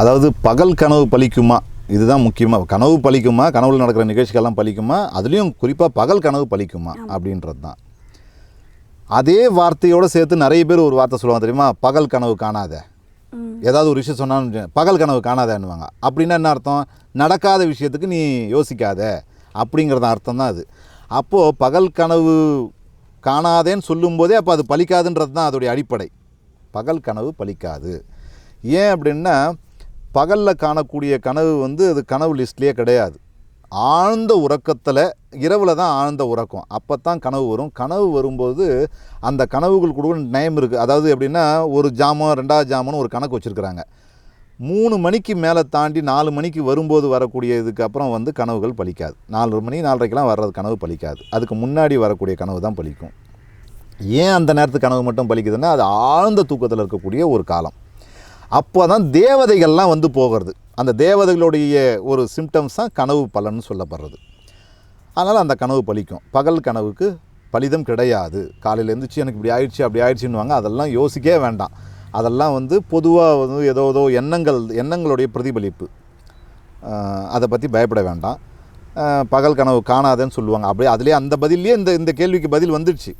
அதாவது பகல் கனவு பலிக்குமா இதுதான் முக்கியமாக கனவு பலிக்குமா கனவுல நடக்கிற நிகழ்ச்சிகள்லாம் பலிக்குமா அதுலேயும் குறிப்பாக பகல் கனவு பலிக்குமா அப்படின்றது தான் அதே வார்த்தையோடு சேர்த்து நிறைய பேர் ஒரு வார்த்தை சொல்லுவாங்க தெரியுமா? பகல் கனவு காணாத. ஏதாவது ஒரு விஷயம் சொன்னாலும் பகல் கனவு காணாதேன்னுவாங்க. அப்படின்னா என்ன அர்த்தம்? நடக்காத விஷயத்துக்கு நீ யோசிக்காத. அப்படிங்கிறத அர்த்தம் தான் அது. அப்போது பகல் கனவு காணாதேன்னு சொல்லும்போதே அப்போ அது பலிக்காதுன்றது தான் அதோடைய அடிப்படை. பகல் கனவு பலிக்காது ஏன் அப்படின்னா பகலில் காணக்கூடிய கனவு வந்து அது கனவு லிஸ்ட்லேயே கிடையாது. ஆழ்ந்த உறக்கத்தில் இரவில் தான் ஆழ்ந்த உறக்கம். அப்போ தான் கனவு வரும். கனவு வரும்போது அந்த கனவுகள் கூட நயம் இருக்குது அதாவது எப்படின்னா ஒரு ஜாமம் ரெண்டாவது ஜாமம்னு ஒரு கணக்கு வச்சுருக்குறாங்க. மூணு மணிக்கு மேலே தாண்டி நாலு மணிக்கு வரும்போது வரக்கூடிய இதுக்கப்புறம் வந்து கனவுகள் பலிக்காது. நாலு மணி நாலரைக்கெலாம் வர்றது கனவு பலிக்காது. அதுக்கு முன்னாடி வரக்கூடிய கனவு தான் பலிக்கும். ஏன் அந்த நேரத்துக்கு கனவு மட்டும் பலிக்குதுன்னா அது ஆழ்ந்த தூக்கத்தில் இருக்கக்கூடிய ஒரு காலம். அப்போ தான் தேவதைகள்லாம் வந்து போகிறது. அந்த தேவதைகளுடைய ஒரு சிம்டம்ஸ் தான் கனவு பலன்னு சொல்லப்படுறது. அதனால் அந்த கனவு பலிக்கும். பகல் கனவுக்கு பலிதம் கிடையாது. காலையில் எழுந்திரிச்சு எனக்கு இப்படி ஆயிடுச்சு அப்படி ஆயிடுச்சுன்னுவாங்க. அதெல்லாம் யோசிக்கவே வேண்டாம். அதெல்லாம் வந்து பொதுவாக வந்து ஏதோ ஏதோ எண்ணங்கள் எண்ணங்களுடைய பிரதிபலிப்பு. அதை பற்றி பயப்பட வேண்டாம். பகல் கனவு காணாதேன்னு சொல்லுவாங்க. அப்படியே அதிலே அந்த பதிலே இந்த இந்த கேள்விக்கு பதில் வந்துடுச்சு